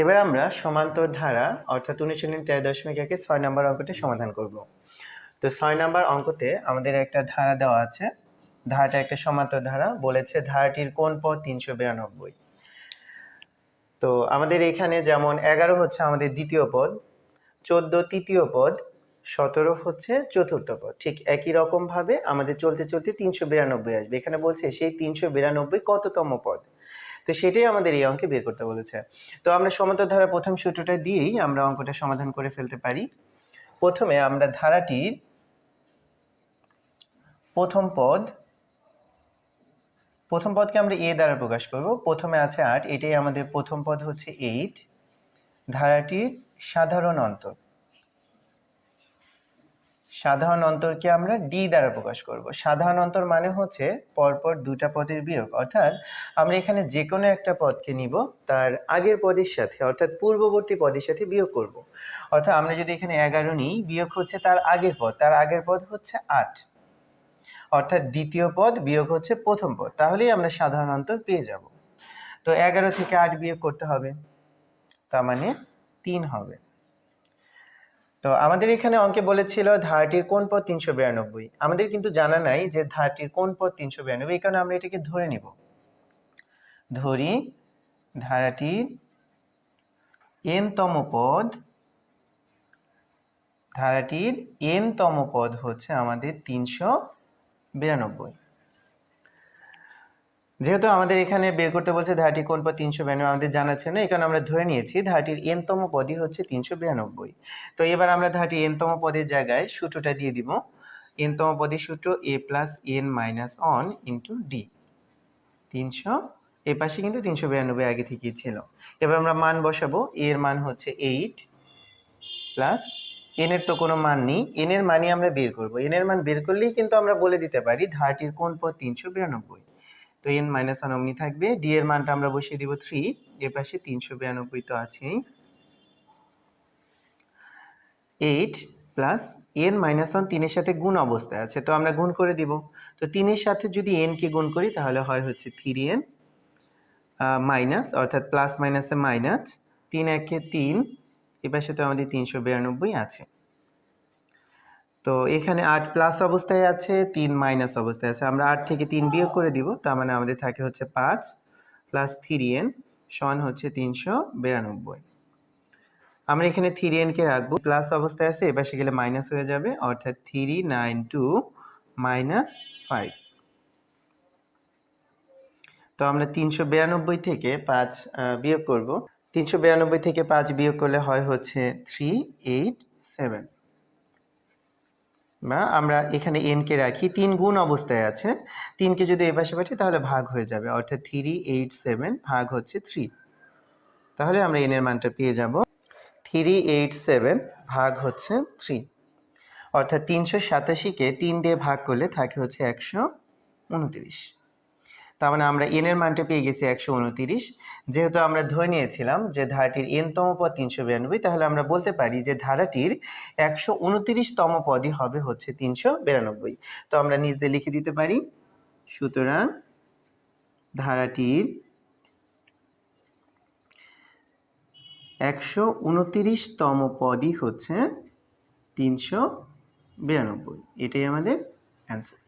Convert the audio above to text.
এবার আমরা সমান্তর ধারা, অর্থাৎ অনুশীলনী তেরো দশমিক একে ছয় নম্বর অঙ্কটি সমাধান করব। তো ছয় নম্বর অঙ্কতে আমাদের একটা ধারা দেওয়া আছে। ধারাটা একটা সমান্তর ধারা, বলেছে ধারাটির কোন পদ তিনশো বিরানব্বই। তো আমাদের এখানে যেমন এগারো হচ্ছে আমাদের দ্বিতীয় পদ, চোদ্দ তৃতীয় পদ, সতেরো হচ্ছে চতুর্থ পদ। ঠিক একই রকমভাবে আমাদের চলতে চলতে তিনশো বিরানব্বই আসবে। এখানে বলছে সেই তিনশো বিরানব্বই কততম পদ? তো সেটাই আমাদের এই অঙ্কে বের করতে বলেছে। তো আমরা সমান্তর ধারা প্রথম সূত্রটা দিয়েই আমরা অঙ্কটা সমাধান করে ফেলতে পারি। প্রথমে আমরা ধারাটির প্রথম পদ, প্রথম পদকে আমরা এ দ্বারা প্রকাশ করব। প্রথমে আছে আট, এটাই আমাদের প্রথম পদ হচ্ছে এইট ধারাটির সাধারণ অন্তর। সাধারণ অন্তরকে আমরা ডি দ্বারা প্রকাশ করব। সাধারণ অন্তর মানে হচ্ছে পরপর দুটা পদের বিয়োগ। অর্থাৎ আমরা এখানে যে কোনো একটা পদকে নিব, তার আগের পদের সাথে, অর্থাৎ পূর্ববর্তী পদের সাথে বিয়োগ করব। অর্থাৎ আমরা যদি এখানে এগারো নিই, বিয়োগ হচ্ছে তার আগের পদ। তার আগের পদ হচ্ছে আট। অর্থাৎ দ্বিতীয় পদ বিয়োগ হচ্ছে প্রথম পদ। তাহলেই আমরা সাধারণ অন্তর পেয়ে যাব। তো এগারো থেকে আট বিয়োগ করতে হবে। তার মানে তিন হবে। তো আমাদের এখানে অঙ্কে বলেছিল ধারাটির কোন পদ তিনশো বিরানব্বই। আমাদের কিন্তু জানা নাই যে ধারাটির কোন পদ তিনশো বিরানব্বই, এই কারণে আমরা এটাকে ধরে নিব। ধরি ধারাটির এন তম পদ, ধারাটির এন তম পদ হচ্ছে আমাদের তিনশো বিরানব্বই। যেহেতু আমাদের এখানে বের করতে বলছে ধারাটি কোন পদ তিনশো বিরানব্বই, আমাদের জানা ছিল না। এখানে আমরা ধরে নিয়েছি ধারাটির এনতম পদই হচ্ছে তিনশো বিরানব্বই। তো এবার আমরা ধারাটির এনতম পদের জায়গায় সূত্রটা দিয়ে দিব। এনতম পদের সূত্র a plus n minus one into d. তিনশো, এ পাশে কিন্তু তিনশো বিরানব্বই আগে থেকেই ছিল। এবার আমরা মান বসাবো। এর মান হচ্ছে এইট প্লাস এন এর তো কোনো মান নেই। এন এর মানই আমরা বের করব। এন এর মান বের করলেই কিন্তু আমরা বলে দিতে পারি ধারাটির কোন পদ তিনশো বিরানব্বই। তো এন মাইনাস ওয়ান অমনি থাকবে। ডি এর মানটা আমরা বসিয়ে দিব থ্রি এর পাশে তিনশো বিরানব্বই তো আছেই। Eight plus n minus one তিনের সাথে গুণ অবস্থায় আছে, তো আমরা গুণ করে দিব। তো তিনের সাথে যদি এন কে গুণ করি, তাহলে হয় হচ্ছে থ্রি এন মাইনাস অর্থাৎ প্লাস মাইনাসে মাইনাস তিন একে তিন, এ পাশে তো আমাদের তিনশো বিরানব্বই আছে। তো এখানে আট প্লাস অবস্থায় আছে, তিন মাইনাস অবস্থায় আছে। আমরা আট থেকে তিন বিয়োগ করে দিব, তার মানে আমাদের থাকে হচ্ছে পাঁচ প্লাস থ্রি এন হচ্ছে তিনশো বিরানব্বই। আমরা এখানে থ্রি এনকে রাখব প্লাস অবস্থায় আছে এপাশে গেলে মাইনাস হয়ে যাবে, অর্থাৎ three nine two minus five তো আমরা তিনশো বিরানব্বই থেকে পাঁচ বিয়োগ করব। তিনশো বিরানব্বই থেকে পাঁচ বিয়োগ করলে হয় হচ্ছে থ্রি এইট সেভেন বা আমরা এখানে এনকে রাখি, তিন গুণ অবস্থায় আছে। তিনকে যদি এ পাশে পাঠি, তাহলে ভাগ হয়ে যাবে। অর্থাৎ থ্রি এইট সেভেন ভাগ হচ্ছে থ্রি তাহলে আমরা এনের মানটা পেয়ে যাব। থ্রি এইট সেভেন ভাগ হচ্ছে থ্রি অর্থাৎ তিনশো সাতাশিকে তিন দিয়ে ভাগ করলে থাকে হচ্ছে একশো উনত্রিশ। তার মানে আমরা এনের মানটা পেয়ে গেছি একশো উনতিরিশ। যেহেতু আমরা ধরে নিয়েছিলাম যে ধারাটির এনতম পদ তিনশো বিরানব্বই, তাহলে আমরা বলতে পারি যে ধারাটির একশো উনতিরিশতম পদই হবে হচ্ছে তিনশো বিরানব্বই। তো আমরা নিজ লিখে দিতে পারি, সুতরাং ধারাটির একশো উনতিরিশতম পদই হচ্ছে তিনশো বিরানব্বই। এটাই আমাদের অ্যান্সার